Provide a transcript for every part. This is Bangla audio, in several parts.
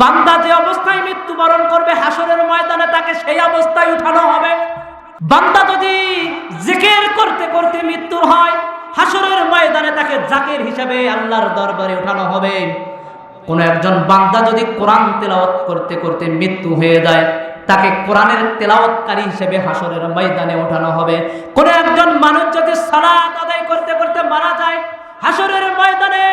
বান্দা যে অবস্থায় মৃত্যুবরণ করবে হাসরের ময়দানে তাকে সেই অবস্থায় উঠানো হবে। বান্দা যদি জিকির করতে করতে মৃত্যু হয়, হাসরের ময়দানে তাকে জাকির হিসাবে আল্লাহর দরবারে উঠানো হবে। কোন একজন বান্দা যদি কোরআন তেলাওয়াত করতে করতে মৃত্যু হয়ে যায়, তাকে কোরআনের তেলাওয়াতকারী হিসেবে হাসরের ময়দানে ওঠানো হবে। কোন একজন মানুষ যদি সালাত আদায় করতে করতে মারা যায়, হাসরের ময়দানে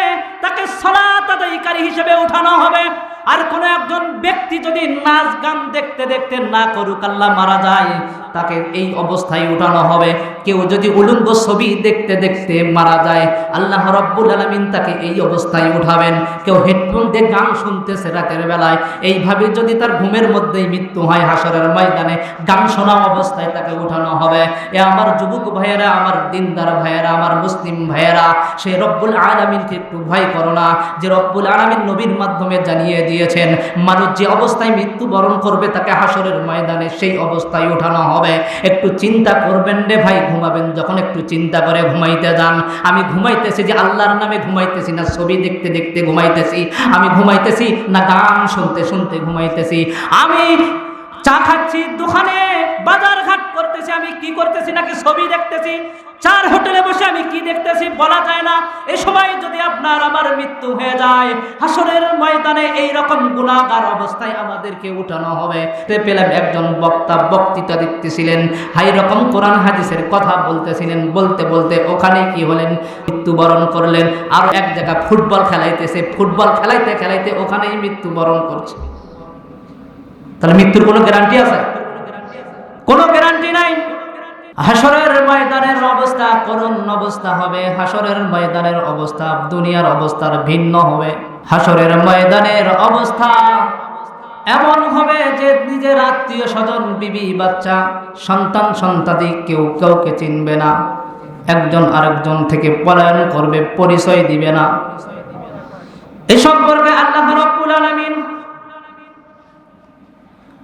তাকে সালাত আদায়কারী হিসেবে উঠানো হবে। আর কোন একজন ব্যক্তি যদি নাচ গান দেখতে দেখতে না করুক, আল্লাহ মারা যায়, তাকে এই অবস্থায় উঠানো হবে। কেউ যদি উলঙ্গ ছবি দেখতে দেখতে মারা যায়, আল্লাহ রব্বুল আলমিন তাকে এই অবস্থায় উঠাবেন। কেউ হেডফোন দিয়ে গান শুনতেছে রাতের বেলায়, এইভাবে যদি তার ঘুমের মধ্যেই মৃত্যু হয় হাসরের ময়দানে, গান শোনা অবস্থায় তাকে উঠানো হবে। এ আমার যুবক ভাইয়েরা, আমার দিনদার ভাইয়েরা, আমার মুসলিম ভাইয়েরা, সে রব্বুল আলমিনকে একটু ভয় করো না। যে রব্বুল আলমিন নবীর মাধ্যমে জানিয়ে দিয়েছেন মানুষ যে অবস্থায় মৃত্যুবরণ করবে, তাকে হাসরের ময়দানে সেই অবস্থায় উঠানো হবে। একটু চিন্তা করবেন রে ভাই, ঘুমাবেন যখন একটু চিন্তা করে ঘুমাইতে যান। আমি ঘুমাইতেছি যে আল্লাহর নামে ঘুমাইতেছি না, ছবি দেখতে দেখতে ঘুমাইতেছি। আমি ঘুমাইতেছি না, গান শুনতে শুনতে ঘুমাইতেছি। আমি চা খাচ্ছি, দোকানে বাজার ঘাট করতেছি আমি, কি করতেছি নাকি ছবি দেখতেছি, চার হোটেলে বসে আমি কি দেখতেছি বলা যায় না। এ সময় যদি আপনার আমার মৃত্যু হয়ে যায়, হাসরের ময়দানে এই রকম গুণাগার অবস্থায় আমাদেরকে উঠানো হবে। পেলাম একজন বক্তা, বক্তৃতা দিতেছিলেন, হাই রকম কোরআন হাদিসের কথা বলতেছিলেন, বলতে বলতে ওখানে কি হলেন? মৃত্যুবরণ করলেন, আর এক জায়গা ফুটবল খেলাইতেছে, ফুটবল খেলাইতে খেলাইতে ওখানেই মৃত্যুবরণ করছে। তাহলে মৃত্যুর কোনো গ্যারান্টি আছে? কোনো গ্যারান্টি নাই। হাসরের ময়দানের অবস্থা করুণ অবস্থা হবে। হাসরের ময়দানের অবস্থা দুনিয়ার অবস্থার ভিন্ন হবে। হাসরের ময়দানের অবস্থা এমন হবে যে নিজের আত্মীয় স্বজন, বিবি, বাচ্চা, সন্তান সন্তাদি কেউ কাউকে চিনবে না। একজন আরেকজন থেকে পলায়ন করবে, পরিচয় দিবে না। এ সম্পর্কে আল্লাহ রব্বুল আলামিন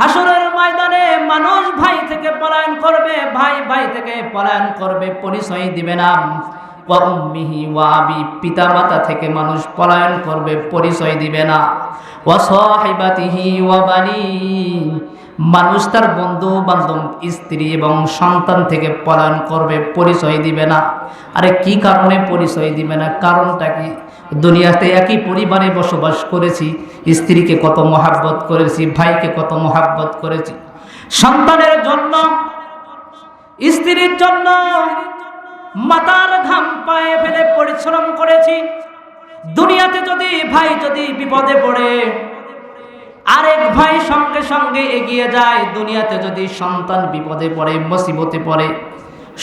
হাসরের ময়দানে মানুষ ভাই থেকে পলায়ন করবে, ভাই ভাই থেকে পলায়ন করবে, পরিচয় দিবে না। পিতা মাতা থেকে মানুষ পলায়ন করবে, পরিচয় দিবে না। মানুষ তার বন্ধু বান্ধব স্ত্রী এবং সন্তান থেকে পলায়ন করবে, পরিচয় দিবে না। আরে কি কারণে পরিচয় দিবে না? কারণটা কি? দুনিয়াতে একই পরিবারে বসবাস করেছি। স্ত্রীকে কত মহাব্বত করেছি, ভাইকে কত মহাব্বত করেছি। সন্তানের জন্য, স্ত্রীর জন্য মাতার ঘাম পায়ে ফেলে পরিশ্রম করেছি। দুনিয়াতে যদি ভাই যদি বিপদে পড়ে, আরেক ভাই সঙ্গে সঙ্গে এগিয়ে যায়। দুনিয়াতে যদি সন্তান বিপদে পড়ে, মুসিবতে পড়ে,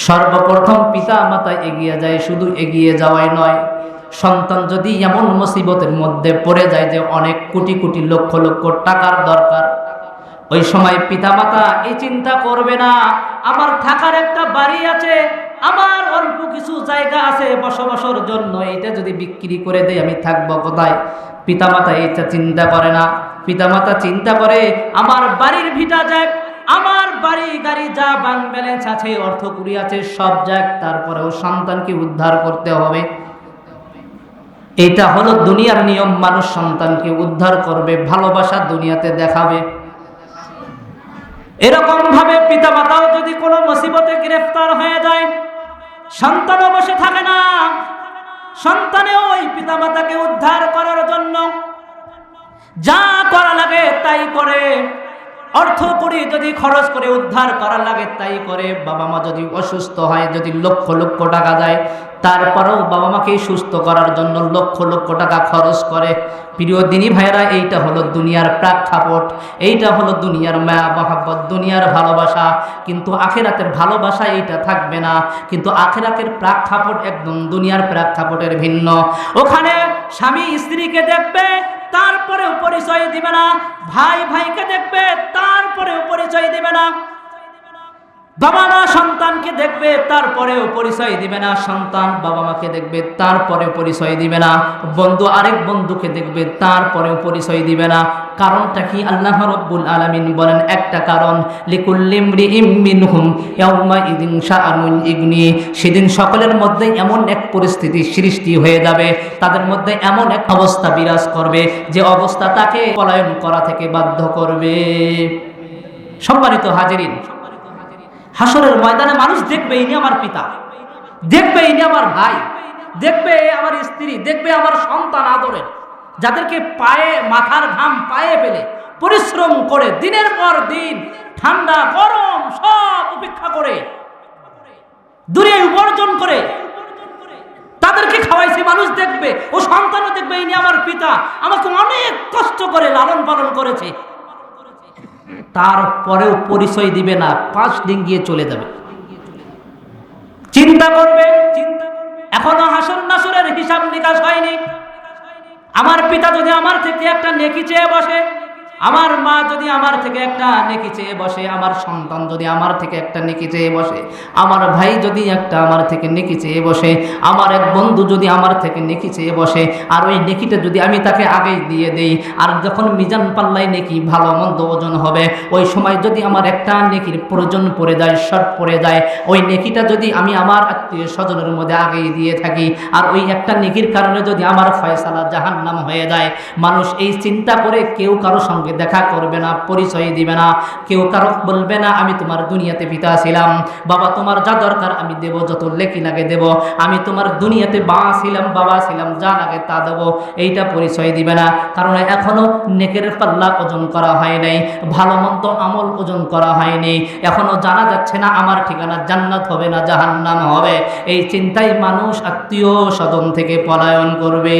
সর্বপ্রথম পিতা মাতা এগিয়ে যায়, শুধু এগিয়ে যাওয়াই নয় সন্তান যদি এমন মুসিবতের মধ্যে পড়ে যায় যে অনেক কোটি কোটি লক্ষ লক্ষ টাকার দরকার, ওই সময় পিতামাতা এই চিন্তা করবে না, আমার থাকার একটা বাড়ি আছে, আমার অল্প কিছু জায়গা আছে বসবাসের জন্য, এটা যদি বিক্রি করে দেয় আমি থাকব কোথায়? পিতামাতা এটা চিন্তা করে না। পিতামাতা চিন্তা করে, আমার বাড়ির ভিটা যাক, আমার বাড়ি গাড়ি যা ব্যাংক ব্যালেন্স আছে, অর্থ কুড়ি আছে, সব যাক, তারপরেও সন্তানকে উদ্ধার করতে হবে। এটা হলো দুনিয়ার নিয়ম, মানুষ সন্তানকে উদ্ধার করবে, ভালোবাসা দুনিয়াতে দেখাবে। এরকম ভাবে পিতামাতাও যদি কোনো মুসিবতে গ্রেফতার হয়ে যায়, সন্তানও বসে থাকে না। সন্তানেও ওই পিতামাতাকে উদ্ধার করার জন্য যা করা লাগে তাই করে। অর্থ করি যদি খরচ করে উদ্ধার করা লাগে তাই করে। বাবা মা যদি অসুস্থ হয়, যদি লক্ষ লক্ষ টাকা দেয় তারপরেও বাবা মাকে সুস্থ করার জন্য লক্ষ লক্ষ টাকা খরচ করে। প্রিয় দিনী ভাইয়েরা, এইটা হলো দুনিয়ার প্রেক্ষাপট। এইটা হলো দুনিয়ার মায়া মহাব্বত, দুনিয়ার ভালোবাসা। কিন্তু আখেরাতের ভালোবাসা এইটা থাকবে না। কিন্তু আখেরাতের প্রেক্ষাপট একদম দুনিয়ার প্রেক্ষাপটের ভিন্ন। ওখানে স্বামী স্ত্রীকে দেখবে, তারপরেও পরিচয় দিবে না। ভাই ভাইকে দেখবে, তারপরেও পরিচয় দিবে না। বাবা মা সন্তানকে দেখবে, তারপরেও পরিচয় দিবে না। সন্তান বাবা মাকে দেখবে, তারপরেও পরিচয় দিবে না। বন্ধু আরেক বন্ধুকে দেখবে, তারপরেও পরিচয় দিবে না। কারণটা কি? আল্লাহ রব্বুল আলামিন বলেন, একটা কারণ ইগনি। সেদিন সকলের মধ্যে এমন এক পরিস্থিতি সৃষ্টি হয়ে যাবে, তাদের মধ্যে এমন এক অবস্থা বিরাজ করবে, যে অবস্থা তাকে পলায়ন করা থেকে বাধ্য করবে। সম্মানিত হাজিরিন হাসরের ময়দানে মানুষ দেখবে ইনি আমার পিতা। দেখবে ইনি আমার ভাই। দেখবে আমার স্ত্রী। দেখবে আমার সন্তান আদরের। যাদেরকে পায়ে, মাথার ঘাম পায়ে ফেলে পরিশ্রম করে দিনের পর দিন ঠান্ডা, গরম সব উপেক্ষা করে, দূরে উপার্জন করে তাদেরকে খাওয়াইছে। মানুষ দেখবে ও সন্তানও দেখবে ইনি আমার পিতা। আমাকে অনেক কষ্ট করে লালন পালন করেছে। তারপরেও পরিচয় দিবে না, পাঁচ দিন গিয়ে চলে যাবে। চিন্তা করবে, এখনও হাসন নাসুরের হিসাব নিকাশ হয়নি। আমার পিতা যদি আমার থেকে একটা নেকি চেয়ে বসে আমার মা যদি আমার থেকে একটা নেকি চেয়ে বসে, আমার সন্তান যদি আমার থেকে একটা নেকি চেয়ে বসে, আমার ভাই যদি একটা আমার থেকে নেকি চেয়ে বসে, আমার এক বন্ধু যদি আমার থেকে নেকি চেয়ে বসে, আর ওই নেকিটা যদি আমি তাকে আগেই দিয়ে দেই, আর যখন মিজান পাল্লাই নেকি ভালো মন্দ ওজন হবে, ওই সময় যদি আমার একটা নেকির প্রয়োজন পড়ে যায়, শর্ট পড়ে যায়, ওই নেকিটা যদি আমি আমার আত্মীয় স্বজনের মধ্যে আগেই দিয়ে থাকি, আর ওই একটা নেকির কারণে যদি আমার ফয়সালা জাহান্নাম হয়ে যায়, মানুষ এই চিন্তা করে কেউ কারও সঙ্গে দেখা করবে না, পরিচয় দিবে না। কেউ কারও বলবে না, আমি তোমার দুনিয়াতে পিতা ছিলাম। বাবা, তোমার যা দরকার আমি দেব, যত লেখি লাগে দেব। আমি তোমার দুনিয়াতে বা ছিলাম, বাবা ছিলাম, যা লাগে তা দেব। এইটা পরিচয় দিবে না। কারণ এখনও নেকের পাল্লা ওজন করা হয় নাই, ভালো মন্দ আমল ওজন করা হয়নি এখনও জানা যাচ্ছে না, আমার ঠিকানা জান্নাত হবে না জাহান্নাম হবে। এই চিন্তায় মানুষ আত্মীয় স্বজন থেকে পলায়ন করবে।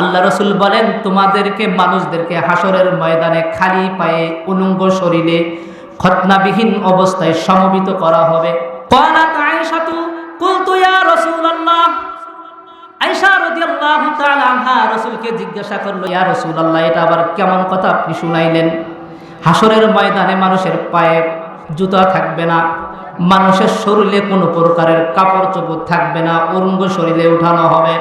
আল্লাহ রসুল বলেন, তোমাদেরকে, মানুষদেরকে হাসরের ময়দানে খালি পায়ে উলঙ্গ শরীরে খতনাবিহীন অবস্থায় সমবিত করা হবে। রসুলকে জিজ্ঞাসা রসুল আল্লাহ এটা আবার কেমন কথা ময়দানে মানুষের পায়ে জুতা থাকবে না, মানুষের শরীরে কোনো প্রকারের কাপড় চোপড় থাকবে না উরঙ্গ শরীরে উঠানো হবে।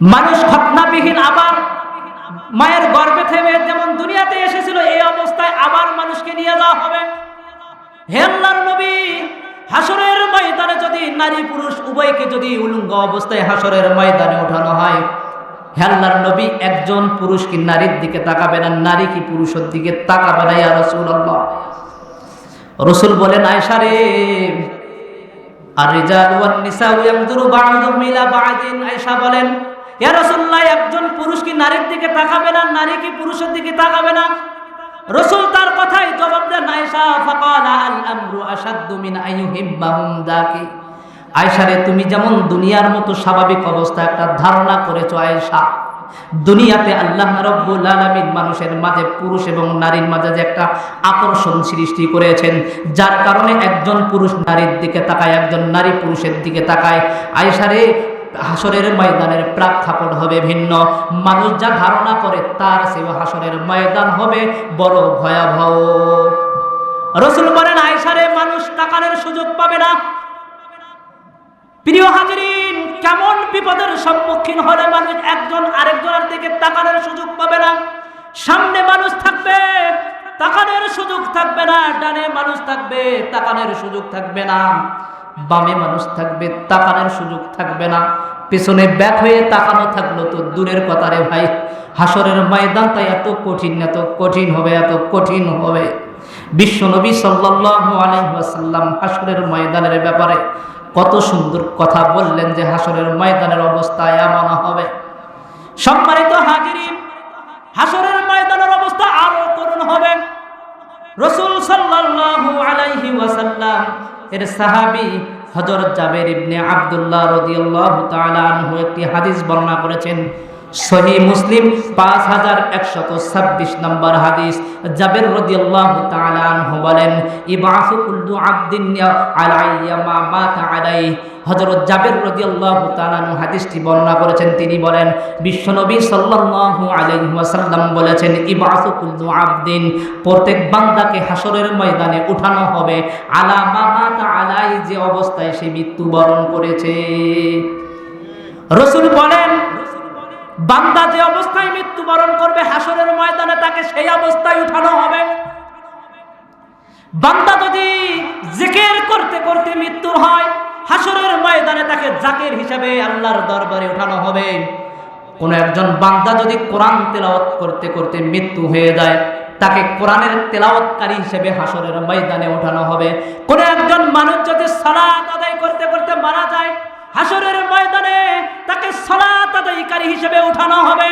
মানুষ খতনাবিহীন আবার মায়ের গর্ভে থেমে যেমন দুনিয়াতে এসেছিল, এই অবস্থায় আবার মানুষকে নিয়ে যাওয়া হবে। হে আল্লাহর নবী হাসরের ময়দানে যদি নারী পুরুষ উভয়কে যদি উলঙ্গ অবস্থায় হাসরের ময়দানে ওঠানো হয়, হে আল্লাহর নবী, একজন পুরুষ কি নারীর দিকে তাকাবে না? নারী কি পুরুষের দিকে তাকাবে না ইয়া রাসূলুল্লাহ? রসুল বলেন আয়সা রে, আর রিজাল ওয়ান নিসা ইয়ানজুরু বা'দুহুম ইলা বা'দিন। আয়েশা বলেন রাসূলুল্লাহ, একজন পুরুষ কি নারীর দিকে তাকাবে না? নারী কি পুরুষের দিকে তাকাবে না? রসুল তার কথাই জবাব দেন, আয়েশা তুমি যেমন দুনিয়ার মতো স্বাভাবিক অবস্থা একটা ধারণা করেছ, আয়েশা। দুনিয়াতে আল্লাহ রব্বুল আলামিন মানুষের মাঝে পুরুষ এবং নারীর মাঝে যে একটা আকর্ষণ সৃষ্টি করেছেন, যার কারণে একজন পুরুষ নারীর দিকে তাকায়, একজন নারী পুরুষের দিকে তাকায়। আয়েশারে হাসরের ময়দানের প্রাক্ষাপট হবে ভিন্ন। মানুষ যা ধারণা করে তার সে হাসরের ময়দান হবে বড় ভয়াবহ। রসুল বলেন আয়েশারে মানুষ তাকানোর সুযোগ পাবে না। প্রিয় হাজিরিন, কেমন বিপদের সম্মুখীন হলে মানুষ একজন আরেকজনের দিকে তাকানোর সুযোগ পাবে না? সামনে মানুষ থাকবে তাকানোর সুযোগ থাকবে না, ডানে মানুষ থাকবে তাকানোর সুযোগ থাকবে না। বামে মানুষ থাকবে, তাকানোর সুযোগ থাকবে না। পেছনে ব্যাক হয়ে তাকানো থাকল তো দূরের কথা রে ভাই। হাসরের ময়দানটা এত কঠিন এত কঠিন হবে, এত কঠিন হবে। বিশ্বনবী সাল্লাল্লাহু আলাইহি হাসরের ময়দানের ব্যাপারে কত সুন্দর কথা বললেন যে হাসরের ময়দানের অবস্থা এমন হবে। সম্মানিত হাজিরিন হাসরের ময়দানের অবস্থা আরও করুণ হবে। রসুল সাল্লাল্লাহু আলাইহি ওয়াসাল্লাম এর সাহাবি হজরত জাবের ইবনে আবদুল্লাহ রদিয়াল্লাহ তাআলা আনহু একটি হাদিস বর্ণনা করেছেন। সহি মুসলিম পাঁচ হাজার একশত ছাব্বিশ নম্বর হাদিস। জাবের রদিয়াল্লাহু তাআলা আনহু বলেন আবদিন আলাইয়া মা মাতা আলাইহি। হযরত জাবের আনহু হাদিসটি বর্ণনা করেছেন। তিনি বলেন, বিশ্বনবী আলাইহি বলেছেন আবদিন, প্রত্যেক বান্দাকে হাসরের ময়দানে উঠানো হবে। আলা মা আলাই যে অবস্থায় সে মৃত্যুবরণ করেছে। রসুল বলেন বান্দা যে অবস্থায় মৃত্যুবরণ করবে হাসরের ময়দানে তাকে সেই অবস্থায় উঠানো হবে। বান্দা যদি জিকির করতে করতে মৃত্যু হয়, হাসরের ময়দানে তাকে জাকির হিসাবে আল্লাহর দরবারে উঠানো হবে। কোন একজন বান্দা যদি কোরআন তেলাওয়াত করতে করতে মৃত্যু হয়ে যায়, তাকে কোরআনের তেলাওয়াতকারী হিসেবে হাসরের ময়দানে ওঠানো হবে। কোন একজন মানুষ যদি সালাত আদায় করতে করতে মারা যায় হাসরের ময়দানে তাকে সালাত হিসেবে উঠানো হবে।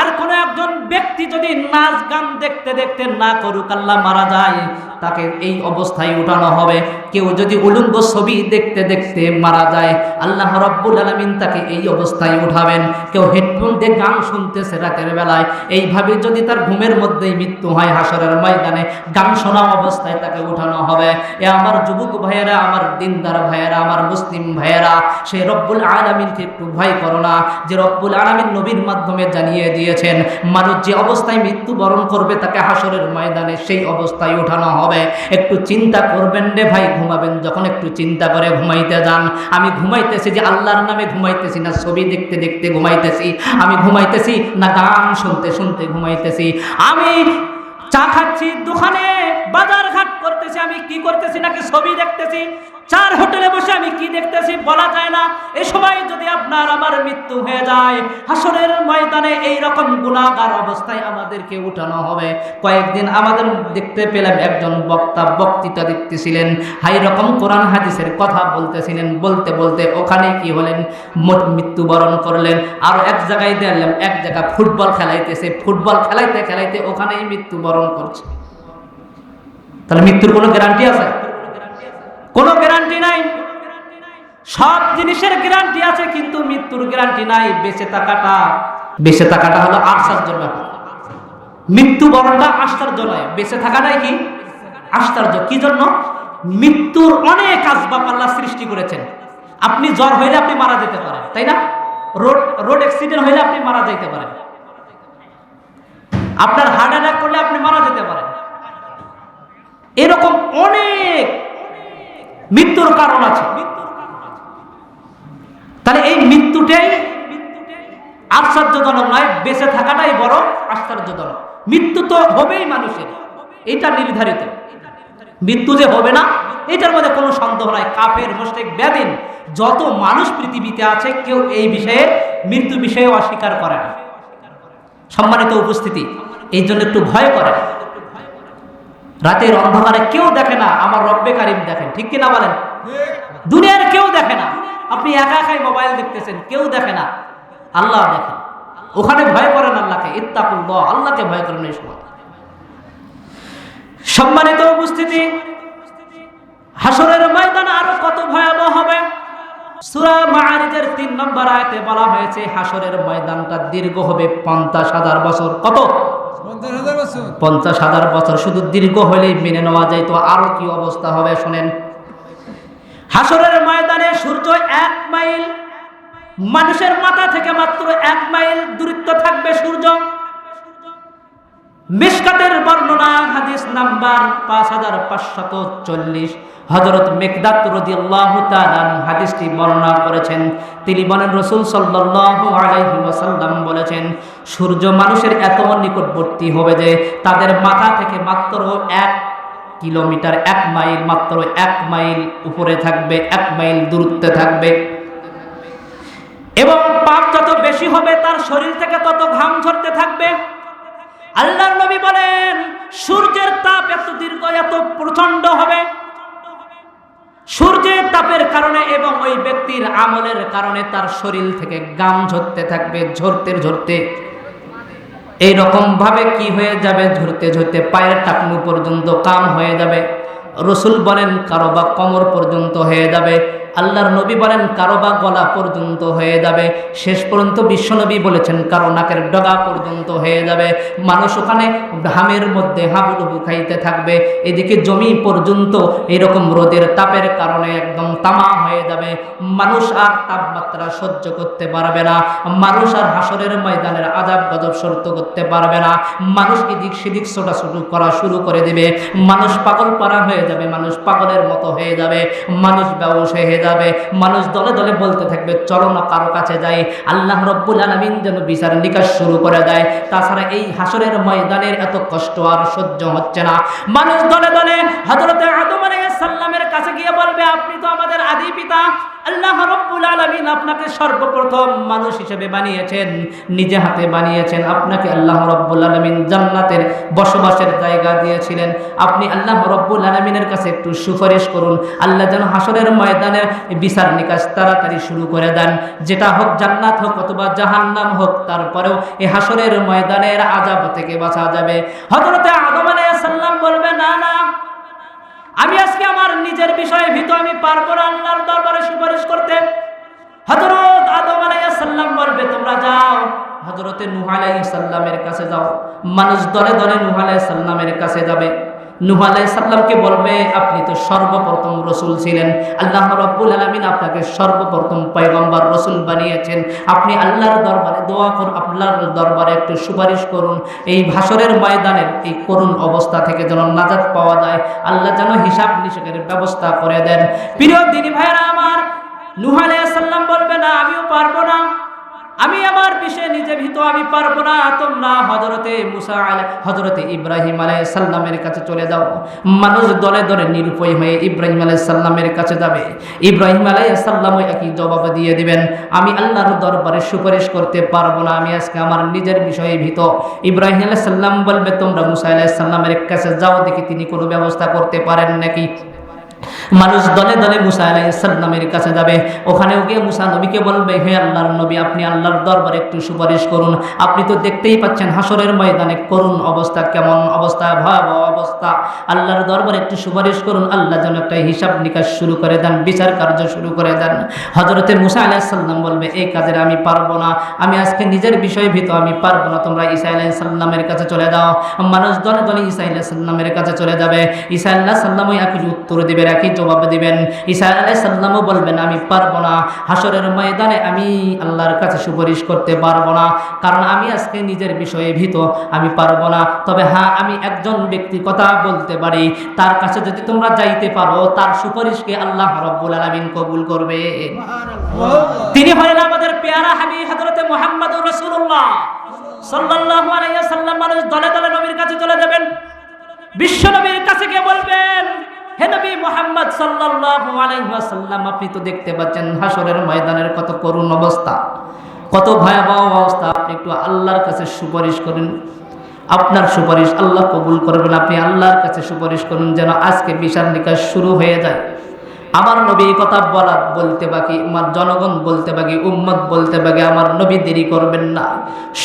আর কোন একজন ব্যক্তি যদি নাচ গান দেখতে দেখতে না করুক, আল্লাহ মারা যায়। তাকে এই অবস্থায় উঠানো হবে। কেউ যদি উলঙ্গ ছবি দেখতে দেখতে মারা যায়, আল্লাহ রব্বুল আলমিন তাকে এই অবস্থায় উঠাবেন। কেউ হেডফোন দিয়ে গান শুনতেছে রাতের বেলায়, এইভাবে যদি তার ঘুমের মধ্যেই মৃত্যু হয় হাসরের ময়দানে, গান শোনা অবস্থায় তাকে উঠানো হবে। এ আমার যুবক ভাইয়েরা, আমার দিনদার ভাইয়েরা, আমার মুসলিম ভাইয়েরা সেই রব্বুল আলমিনকে একটু ভয় করো না। যে রব্বুল আলমিন নবীর মাধ্যমে জানিয়ে দিয়েছেন, মানুষ যে অবস্থায় মৃত্যুবরণ করবে তাকে হাসরের ময়দানে সেই অবস্থায় উঠানো হবে। একটু চিন্তা করবেন রে ভাই, ঘুমাবেন। যখন একটু চিন্তা করে ঘুমাইতে যান, আমি ঘুমাইতেছি যে আল্লাহর নামে ঘুমাইতেছি না, ছবি দেখতে দেখতে ঘুমাইতেছি, আমি ঘুমাইতেছি না, গান শুনতে শুনতে ঘুমাইতেছি। আমি চা খাচ্ছি দোকানে বাজার ঘাট করতেছি, আমি কি করতেছি নাকি ছবি দেখতেছি? চার হোটেলে বসে আমি কি দেখতেছি বলা যায় না। এ সময় যদি আপনার আমার মৃত্যু হয়ে যায়, হাসরের ময়দানে এই রকম গুণাগার অবস্থায় আমাদেরকে উঠানো হবে। কয়েকদিন আমাদের দেখতে পেলাম একজন বক্তা বক্তৃতা দিতেছিলেন, হাই রকম কোরআন হাদিসের কথা বলতেছিলেন, বলতে বলতে ওখানে কি হলেন? মোট মৃত্যুবরণ করলেন। আর এক জায়গায় দেখলাম, এক জায়গা ফুটবল খেলাইতেছে। ফুটবল খেলাইতে খেলাইতে ওখানেই মৃত্যুবরণ করছে। তাহলে মৃত্যুর কোনো গ্যারান্টি আছে? কোনো গ্যারান্টি নাই। সব জিনিসের গ্যারান্টি আছে, কিন্তু মৃত্যুর গ্যারান্টি নাই। বেঁচে থাকাটা বেঁচে থাকাটা হলো আশ্চর্য ব্যাপার মৃত্যুবরণটা আশ্চর্য নয় বেঁচে থাকাটাই কি? আশ্চর্য কি জন্য? মৃত্যুর অনেক আসবাব আল্লাহ সৃষ্টি করেছেন। আপনি জ্বর হইলে আপনি মারা যেতে পারেন, তাই না? রোড রোড অ্যাক্সিডেন্ট হইলে আপনি মারা যেতে পারেন। আপনার হার্ট অ্যাটাক করলে আপনি মারা যেতে পারেন। এরকম অনেক মৃত্যুর কারণ আছে। তাহলে এই মৃত্যুটাই আশ্চর্যজনক নয়, বেঁচে থাকাটাই বড় আশ্চর্যজনক। মৃত্যু তো হবেই মানুষের, এটা নির্ধারিত। মৃত্যু যে হবে না, এটার মধ্যে কোনো সন্দেহ নাই। কাফের মোশেক ব্যাদিন যত মানুষ পৃথিবীতে আছে, কেউ এই বিষয়ে মৃত্যু বিষয়ে অস্বীকার করে না। সম্মানিত উপস্থিতি, এই জন্য একটু ভয় করে। রাতের অন্ধকারে কেউ দেখে না, আমার রব্বে কারিম দেখেন, ঠিক কিনা বলেন? দুনিয়ার কেউ দেখে না, আপনি একা একাই মোবাইল দেখতেছেন, কেউ দেখে না, আল্লাহ দেখেন। ওখানে ভয় করেন আল্লাহকে, ইত্তাকুল্লাহ, আল্লাহকে ভয় করেন এই সময়। সম্মানিত উপস্থিতি হাসরের ময়দান আরও কত ভয়াবহ হবে? সূরা মাআরিজের তিন নম্বর আয়াতে বলা হয়েছে হাসরের ময়দানটা দীর্ঘ হবে পঞ্চাশ হাজার বছর। কত? পঞ্চাশ হাজার বছর। শুধু দীর্ঘ হলেই মেনে নেওয়া যায়, তো আরও কি অবস্থা হবে শোনেন। হাসরের ময়দানে সূর্য এক মাইল, মানুষের মাথা থেকে মাত্র এক মাইল দূরত্ব থাকবে সূর্য। মিসকাতের বর্ণনা হাদিস নাম্বার পাঁচ হাজার পাঁচশত চল্লিশ। হজরত মেকদাত রদিয়াল্লাহু হাদিসটি বর্ণনা করেছেন। তিনি বলেন, রসুল সাল্লাল্লাহু আলাইহি বলেছেন, সূর্য মানুষের এত নিকটবর্তী হবে যে তাদের মাথা থেকে মাত্র এক কিলোমিটার, এক মাইল, মাত্র এক মাইল উপরে থাকবে, এক মাইল দূরত্বে থাকবে। এবং পাপ যত বেশি হবে, তার শরীর থেকে তত ঘাম ঝরতে থাকবে। আল্লাহর নবী বলেন, সূর্যের তাপ এত দীর্ঘ, এত প্রচণ্ড হবে। সূর্যের তাপের কারণে এবং ওই ব্যক্তির আমলের কারণে তার শরীর থেকে গাম ঝরতে থাকবে, ঝরতে ঝরতে। এইরকম ভাবে কি হয়ে যাবে? ঝরতে ঝরতে পায়ের টাকনু পর্যন্ত কাম হয়ে যাবে। রসুল বলেন, কারও বা কমর পর্যন্ত হয়ে যাবে। আল্লাহর নবী বলেন, কারও বা গলা পর্যন্ত হয়ে যাবে। শেষ পর্যন্ত বিশ্বনবী বলেছেন, কারও নাকের ডগা পর্যন্ত হয়ে যাবে। মানুষ ওখানে ঘামের মধ্যে হাবুডুবু খাইতে থাকবে। এদিকে জমি পর্যন্ত এরকম রোদের তাপের কারণে একদম তামা হয়ে যাবে। মানুষ আর তাপমাত্রা সহ্য করতে পারবে না। মানুষ আর হাসরের ময়দানের আজাব গজব সরত করতে পারবে না। মানুষ এদিক সেদিক ছোটাছুটু করা শুরু করে দেবে। মানুষ পাগল পারা হয়ে যাবে, মানুষ পাগলের মতো হয়ে যাবে। মানুষ ব্যবস হয়ে যাবে। মানুষ দলে দলে বলতে থাকবে, চলো না, কারও কাছে যাই। আল্লাহ রব্বুল আলমিন যেন বিচার নিকাশ শুরু করে দেয়। তাছাড়া এই হাসরের ময়দানের এত কষ্ট আর সহ্য হচ্ছে না। মানুষ দলে দলে হজরতে আদম আলাইহিস গিয়ে বলবে, আপনি তো আমাদের আদি পিতা। আল্লাহ রব্বুল আলামিন আপনাকে সর্বপ্রথম মানুষ হিসেবে বানিয়েছেন, নিজে হাতে বানিয়েছেন। আপনাকে আল্লাহ রব্বুল আলামিন জান্নাতের বসবাসের জায়গা দিয়েছিলেন। আপনি আল্লাহ রব্বুল আলামিনের কাছে একটু সুপারিশ করুন। আল্লাহ যেন হাসরের ময়দানের বিচার নিকাশ তাড়াতাড়ি শুরু করে দেন। যেটা হোক জান্নাত হোক অথবা জাহান্নাম হোক, তারপরেও এই হাসরের ময়দানের আজাব থেকে বাঁচা যাবে। হযরতে আদম আলাইহিস সালাম বলবে, না না আমি আজকে আমার নিজের বিষয়ে ভীত, আমি পারব না আল্লাহর দরবারে সুপারিশ করতে। হজরত আদম আলাইসাল্লাম বলবে, তোমরা যাও হজরতে নুহ আলাইহিস সালামের কাছে যাও। মানুষ দলে দলে নুহ আলাইহিস সালামের কাছে যাবে। নূহ আলাইহিস সালামকে বলবে, আপনি তো সর্বপ্রথম রসুল ছিলেন। আল্লাহ রাব্বুল আলামিন আপনাকে সর্বপ্রথম পয়গম্বর রসুল বানিয়েছেন। আপনি আল্লাহর দরবারে দোয়া করুন, আল্লাহর দরবারে একটু সুপারিশ করুন। এই ভাসরের ময়দানের এই করুণ অবস্থা থেকে যেন নাজাত পাওয়া যায়। আল্লাহ যেন হিসাব নিষেকের ব্যবস্থা করে দেন। প্রিয় দিনী ভাইরা আমার, নূহ আলাইহিস সালাম বলবে, না, আমিও পারব না। আমি আমার বিষয়ে নিজে ভীত, আমি পারব না। তোমরা হজরতে মুসা হজরতে ইব্রাহিম আলাই সাল্লামের কাছে চলে যাও। মানুষ দলে দলে নিরুপয় হয়ে ইব্রাহিম আলাই সাল্লামের কাছে যাবে। ইব্রাহিম আলাই সাল্লাম একই জবাব দিয়ে দিবেন, আমি আল্লাহর দরবারে সুপারিশ করতে পারব না, আমি আজকে আমার নিজের বিষয়ে ভীত। ইব্রাহিম আলাই সাল্লাম বলবে, তোমরা মুসা আলাই সাল্লামের কাছে যাও, দেখি তিনি কোনো ব্যবস্থা করতে পারেন নাকি? মানুষ দলে দলে মুসা আলাইসাল্লামের কাছে যাবে। ওখানেও গিয়ে মুসা নবীকে বলবে, হে আল্লাহর নবী, আপনি আল্লাহর দরবারে একটু সুপারিশ করুন। আপনি তো দেখতেই পাচ্ছেন হাসরের ময়দানে করুন অবস্থা, কেমন অবস্থা, ভয়াবহ অবস্থা। আল্লাহর দরবারে একটু সুপারিশ করুন, আল্লাহ যেন একটা হিসাব নিকাশ শুরু করে দেন, বিচার কার্য শুরু করে দেন। হজরতে মুসা আলাইসাল্লাম বলবে এই কাজের আমি পারব না, আমি আজকে নিজের বিষয় ভীত, আমি পারব না, তোমরা ইসা আলাইসাল্লামের কাছে চলে যাও। মানুষ দলে দলে ইসা আলাইসাল্লামের কাছে চলে যাবে। ইসা আল্লাহ সাল্লামই একই উত্তর দিবে একই জবাব দিবেন। ঈসা আলাইসাল্লামও বলবেন আমি পারব না। হাসরের ময়দানে আমি আল্লাহর কাছে সুপারিশ করতে পারব না। কারণ আমি আজকে নিজের বিষয়ে ভীত। আমি পারব না। তবে হ্যাঁ আমি একজন ব্যক্তি কথা বলতে পারি। তার কাছে যদি তোমরা যাইতে পারো তার সুপারিশকে আল্লাহ রব্বুল আলমিন কবুল করবে। তিনি হলেন আমাদের পেয়ারা হাবি হজরতে মোহাম্মদ রসুল্লাহ সাল্লাল্লাহু আলাইহি সাল্লাম মানুষ দলে দলে নবীর কাছে চলে যাবেন। বিশ্ব নবীর কাছে গিয়ে বলবেন হে মোহাম্মদ সাল্লাল্লাহু আলাইহি ওয়াসাল্লাম, আপনি তো দেখতে পাচ্ছেন হাসরের ময়দানের কত করুণ অবস্থা, কত ভয়াবহ অবস্থা। আপনি একটু আল্লাহর কাছে সুপারিশ করেন। আপনার সুপারিশ আল্লাহ কবুল করবেন। আপনি আল্লাহর কাছে সুপারিশ করুন যেন আজকে বিচার নিকাশ শুরু হয়ে যায়। আমার নবী এই কথা বলা, বলতে বাকি, আমার জনগণ বলতে বাকি, উম্মত বলতে বাকি, আমার নবী দেরি করবেন না।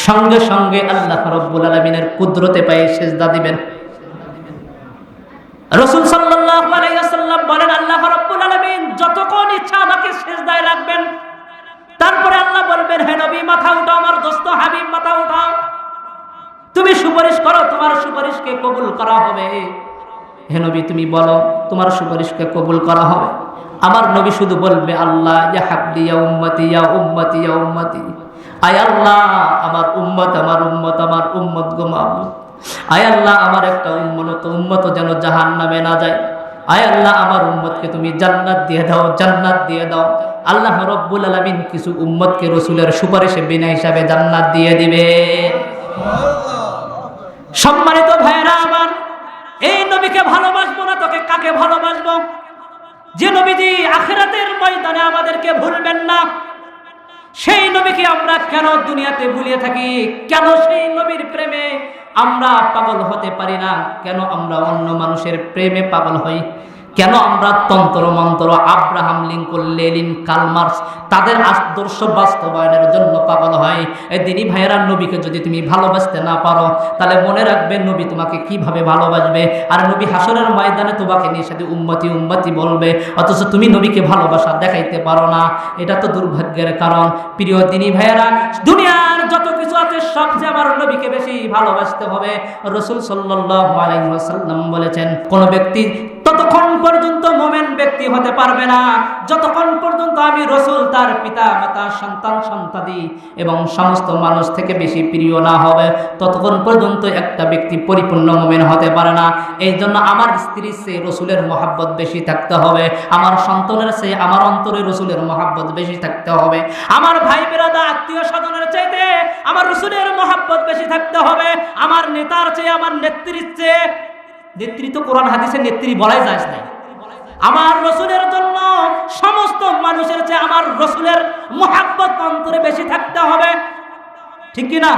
সঙ্গে সঙ্গে আল্লাহ রব্বুল আলমিনের কুদরতে পায়ে সেজদা দিবেন। রসুল ওয়াসাল্লাম বলেন, আল্লাহ রাব্বুল আলামিন যতক্ষণ ইচ্ছা আমাকে সিজদায় রাখবেন, তারপরে আল্লাহ বলবেন, হে নবী, মাথা উঠাও, আমার দোস্ত হাবিব, মাথা উঠাও। তুমি সুপারিশ করো, তোমার সুপারিশকে কবুল করা হবে। হে নবী, তুমি বলো, তোমার সুপারিশকে কবুল করা হবে। আমার নবী শুধু বলবে, আল্লাহ, ইয়া হাবলি, ইয়া উম্মতি ইয়া উম্মতি ইয়া উম্মতি। আয় আল্লাহ, আমার উম্মত আমার উম্মত আমার উম্মত গো মাবুদ আয় আল্লাহ, আমার একটা উম্মত উম্মত যেন জাহান নামে না যায়। আয় আল্লাহ, আমার উম্মতকে তুমি জান্নাত দিয়ে দাও, জান্নাত দিয়ে দাও। আল্লাহ রব্বুল আলমিন কিছু উম্মতকে রসুলের সুপারিশে বিনা হিসাবে জান্নাত দিয়ে দিবে। সম্মানিত ভাইয়েরা আমার, এই নবীকে ভালোবাসবো না, তোকে কাকে ভালোবাসবো? যে নবীজি আখেরাতের ময়দানে আমাদেরকে ভুলবেন না, সেই নবীকে আমরা কেন দুনিয়াতে ভুলিয়ে থাকি? কেন সেই নবীর প্রেমে আমরা পাগল হতে পারি না। কেন আমরা অন্য মানুষের প্রেমে পাগল হই? কেন আমরা তন্ত্র মন্ত্র আব্রাহাম লিঙ্কন লেলিন কালমার্স তাদের আদর্শ বাস্তবায়নের জন্য পাগল হয়? এই দিনই ভাইয়েরা, নবীকে যদি তুমি ভালোবাসতে না পারো, তাহলে মনে রাখবে নবী তোমাকে কীভাবে ভালোবাসবে? আর নবী হাসরের ময়দানে তোমাকে নিয়ে সাথে উম্মতি উম্মতি বলবে। অথচ তুমি নবীকে ভালোবাসা দেখাইতে পারো না। এটা তো দুর্ভাগ্যের কারণ। প্রিয় দিনী ভাইয়েরা, দুনিয়ার যত কিছু আছে সবচেয়ে আমার নবীকে বেশি ভালোবাসতে হবে। রসুল সাল্লাহ আলাইসাল্লাম বলেছেন, কোনো ব্যক্তি ততক্ষণ পর্যন্ত মোমেন ব্যক্তি হতে পারবে না। যতক্ষণ পর্যন্ত আমি রসুল, তার পিতা, মাতা, সন্তান সন্তাদি এবং সমস্ত মানুষ থেকে বেশি প্রিয় না হবে, ততক্ষণ পর্যন্ত একটা ব্যক্তি পরিপূর্ণ মোমেন হতে পারে না। এই জন্য আমার স্ত্রীর চেয়ে রসুলের মহাব্বত বেশি থাকতে হবে। আমার সন্তানের চেয়ে আমার অন্তরে রসুলের মহাব্বত বেশি থাকতে হবে। আমার ভাই বেরাদা, আত্মীয় স্বজনের চাইতে আমার রসুলের মহাব্বত বেশি থাকতে হবে। আমার নেতার চেয়ে, আমার নেত্রীর চেয়ে নেত্রী তো কোরআন হাদিসের নেত্রী বলাই যায় নাই। আমার রসুলের জন্য সমস্ত মানুষের চেয়ে আমার রসুলের মহাব্বত অন্তরে বেশি থাকতে হবে। ঠিক কি না